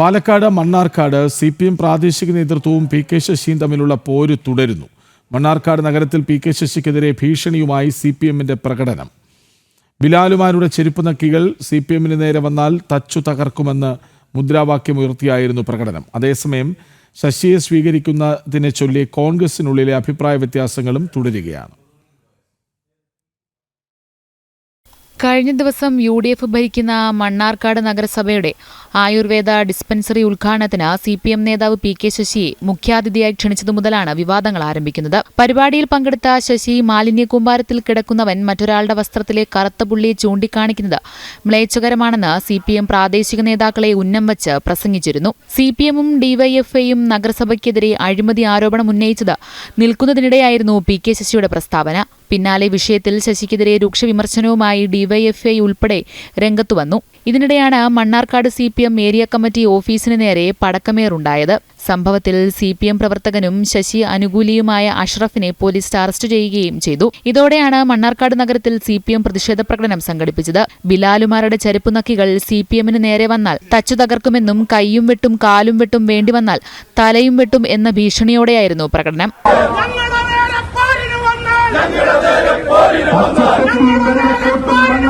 Palakkad Mannarkkad C P M പ്രാദേശിക നേതൃത്വവും P K ശശിയും തമ്മിലുള്ള പോര് തുടരുന്നു. മണ്ണാർക്കാട് നഗരത്തിൽ പി കെ ശശിക്കെതിരെ ഭീഷണിയുമായി സി പി എമ്മിന്റെ പ്രകടനം. ബിലാലുമാരുടെ ചെരുപ്പ് നക്കികൾ സി പി എമ്മിന് നേരെ വന്നാൽ തച്ചു തകർക്കുമെന്ന് മുദ്രാവാക്യം ഉയർത്തിയായിരുന്നു പ്രകടനം. അതേസമയം ശശിയെ സ്വീകരിക്കുന്നതിനെ ചൊല്ലി കോൺഗ്രസിനുള്ളിലെ അഭിപ്രായ വ്യത്യാസങ്ങളും തുടരുകയാണ്. കഴിഞ്ഞ ദിവസം യു ഡി എഫ് ഭരിക്കുന്ന മണ്ണാർക്കാട് നഗരസഭയുടെ ആയുർവേദ ഡിസ്പെൻസറി ഉദ്ഘാടനത്തിന് സി പി എം നേതാവ് പി കെ ശശിയെ മുഖ്യാതിഥിയായി ക്ഷണിച്ചതു മുതലാണ് വിവാദങ്ങൾ ആരംഭിക്കുന്നത്. പരിപാടിയിൽ പങ്കെടുത്ത ശശി മാലിന്യ കൂമ്പാരത്തിൽ കിടക്കുന്നവൻ മറ്റൊരാളുടെ വസ്ത്രത്തിലെ കറുത്ത പുള്ളിയെ ചൂണ്ടിക്കാണിക്കുന്നത് മ്ലേച്ഛകരമാണെന്ന് സി പി എം പ്രാദേശിക നേതാക്കളെ ഉന്നം വച്ച് പ്രസംഗിച്ചിരുന്നു. സി പി എമ്മും ഡിവൈഎഫ്ഐയും നഗരസഭയ്ക്കെതിരെ അഴിമതി ആരോപണം ഉന്നയിച്ചത് നിൽക്കുന്നതിനിടെയായിരുന്നു പി കെ ശശിയുടെ പ്രസ്താവന. പിന്നാലെ വിഷയത്തിൽ ശശിക്കെതിരെ രൂക്ഷ വിമർശനവുമായി ഡിവൈഎഫ്ഐ ഉൾപ്പെടെ രംഗത്തു വന്നു. ഇതിനിടെയാണ് Mannarkkad C P M area committee ഓഫീസിന് നേരെ പടക്കമേറുണ്ടായത്. സംഭവത്തിൽ സി പി എം പ്രവർത്തകനും ശശി അനുകൂലിയുമായ അഷ്റഫിനെ പോലീസ് അറസ്റ്റ് ചെയ്യുകയും ചെയ്തു. ഇതോടെയാണ് മണ്ണാർക്കാട് നഗരത്തിൽ സി പി എം പ്രതിഷേധ പ്രകടനം സംഘടിപ്പിച്ചത്. ബിലാലുമാരുടെ ചെരുപ്പ് നക്കികൾ സി പി എമ്മിന് നേരെ വന്നാൽ തച്ചു തകർക്കുമെന്നും കൈയും വെട്ടും കാലും വെട്ടും വേണ്ടി വന്നാൽ തലയും വെട്ടും എന്ന ഭീഷണിയോടെയായിരുന്നു പ്രകടനം.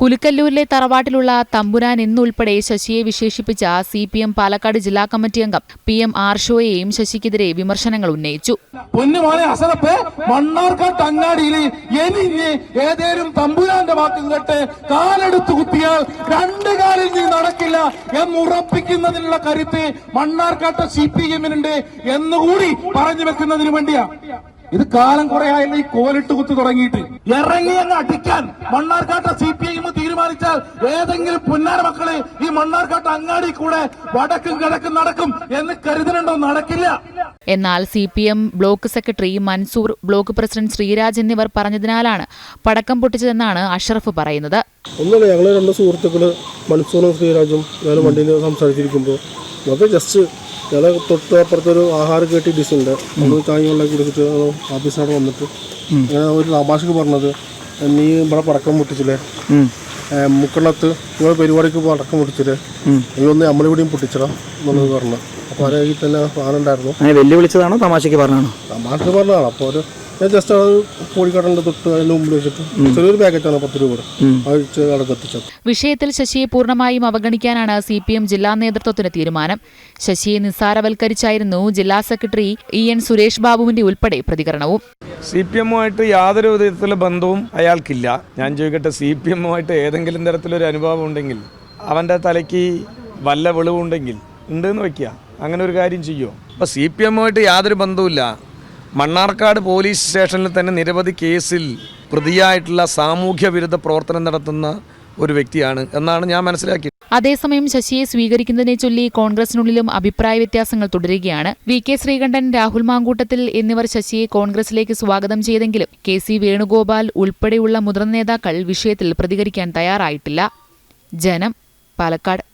കുലുക്കല്ലൂരിലെ തറവാട്ടിലുള്ള തമ്പുരാൻ എന്നുൾപ്പെടെ ശശിയെ വിശേഷിപ്പിച്ച സി പി എം പാലക്കാട് ജില്ലാ കമ്മിറ്റി അംഗം പി എം ആർഷോയെയും ശശിക്കെതിരെ വിമർശനങ്ങൾ ഉന്നയിച്ചു. വാക്ക് കേട്ട് കുത്തിയാൽ രണ്ട് നീ നടക്കില്ല കരുത്ത് മണ്ണാർക്കാട്ട സി പി എമ്മിനുണ്ട് എന്നുകൂടി പറഞ്ഞു വെക്കുന്നതിന് വേണ്ടിയാ. ഇത് കാലം കുറെ ആയല്ലോ ഈ കോലിട്ട് കുത്തു തുടങ്ങിയിട്ട്. ഇറങ്ങി അങ്ങ് അടിക്കാൻ മണ്ണാർക്കാട്ട സി പി ഐ തീരുമാനിച്ചാൽ ഏതെങ്കിലും പുന്നാര മക്കൾ ഈ മണ്ണാർക്കാട്ട് അങ്ങാടി കൂടെ വടക്കും കിഴക്കും നടക്കും എന്ന് കരുതലുണ്ടോ നടക്കില്ല. എന്നാൽ C P M block secretary Mansoor block president Sreeraj എന്നിവർ പറഞ്ഞതിനാലാണ് പടക്കം പൊട്ടിച്ചതെന്നാണ് അഷറഫ് പറയുന്നത്. ഒന്നല്ല ഞങ്ങൾ രണ്ട് സുഹൃത്തുക്കൾ മൻസൂറും ശ്രീരാജും ഞാൻ വണ്ടിയിൽ സംസാരിച്ചിരിക്കുമ്പോൾ നമുക്ക് ജസ്റ്റ് ഞങ്ങളെ തൊട്ട് അപ്പുറത്തൊരു ആഹാരം കേട്ടി ഡിസ് ഉണ്ട് നമ്മൾ ചായ വെള്ളം കുടിച്ചിട്ട് ഓഫീസിനോട് വന്നിട്ട്. ഒരു തമാശക്ക് പറഞ്ഞത് നീ ഇവിടെ പടക്കം പൊട്ടിച്ചില്ലേ? മുക്കണത്ത് മുക്കണ്ണത്ത് നിങ്ങൾ പരിപാടിക്ക് പടക്കം പൊട്ടിച്ചില്ലേ? നീ ഒന്ന് നമ്മളിവിടെയും പൊട്ടിച്ചടാ എന്നുള്ളത് പറഞ്ഞു. അപ്പോൾ അവരെ തന്നെ സാധനം ഉണ്ടായിരുന്നു. വെല്ലുവിളിച്ചതാണോ തമാശക്ക് പറഞ്ഞാണോ തമാശക്ക് പറഞ്ഞതാണ്. അപ്പോൾ ഒരു ഞാൻ ജസ്റ്റ് അത് കോഴിക്കടലിന്റെ തൊട്ട് അതിന്റെ മുമ്പിൽ വെച്ചിട്ട് ചെറിയൊരു പാക്കറ്റാണ് പത്ത് രൂപയുടെ അത് അവിടെ എത്തിച്ചത് വിഷയത്തിൽ ശശിയെ പൂർണമായും അവഗണിക്കാനാണ് സി പി എം ജില്ലാ നേതൃത്വത്തിന്റെ തീരുമാനം. ശശിയെ നിസ്സാരവൽക്കരിച്ചായിരുന്നു ജില്ലാ സെക്രട്ടറി ഇ എൻ സുരേഷ് ബാബുവിന്റെ ഉൾപ്പെടെ പ്രതികരണവും. സി പി എമ്മുമായിട്ട് യാതൊരു വിധത്തിലുള്ള ബന്ധവും അയാൾക്കില്ല. ഞാൻ ചോദിക്കട്ടെ സി പി എമ്മുമായിട്ട് ഏതെങ്കിലും തരത്തിലൊരു അനുഭവം ഉണ്ടെങ്കിൽ അവന്റെ തലയ്ക്ക് വല്ല വെളിവുണ്ടെങ്കിൽ ഉണ്ടെന്ന് വയ്ക്കുക അങ്ങനെ ഒരു കാര്യം ചെയ്യുമോ അപ്പോൾ സി പി എമ്മുമായിട്ട് യാതൊരു ബന്ധവുമില്ല. മണ്ണാർക്കാട് പോലീസ് സ്റ്റേഷനിൽ തന്നെ നിരവധി കേസിൽ പ്രതിയായിട്ടുള്ള സാമൂഹ്യ വിരുദ്ധ പ്രവർത്തനം നടത്തുന്ന ഒരു വ്യക്തിയാണ് എന്നാണ് ഞാൻ മനസ്സിലാക്കിയത്. അതേസമയം ശശിയെ സ്വീകരിക്കുന്നതിനെ ചൊല്ലി കോൺഗ്രസിനുള്ളിലും അഭിപ്രായ വ്യത്യാസങ്ങൾ തുടരുകയാണ്. വി കെ ശ്രീകണ്ഠൻ രാഹുൽ മാങ്കൂട്ടത്തിൽ എന്നിവർ ശശിയെ കോൺഗ്രസിലേക്ക് സ്വാഗതം ചെയ്തെങ്കിലും കെ സി വേണുഗോപാൽ ഉൾപ്പെടെയുള്ള മുതിർന്ന നേതാക്കൾ വിഷയത്തിൽ പ്രതികരിക്കാൻ തയ്യാറായിട്ടില്ല. ജനം പാലക്കാട്.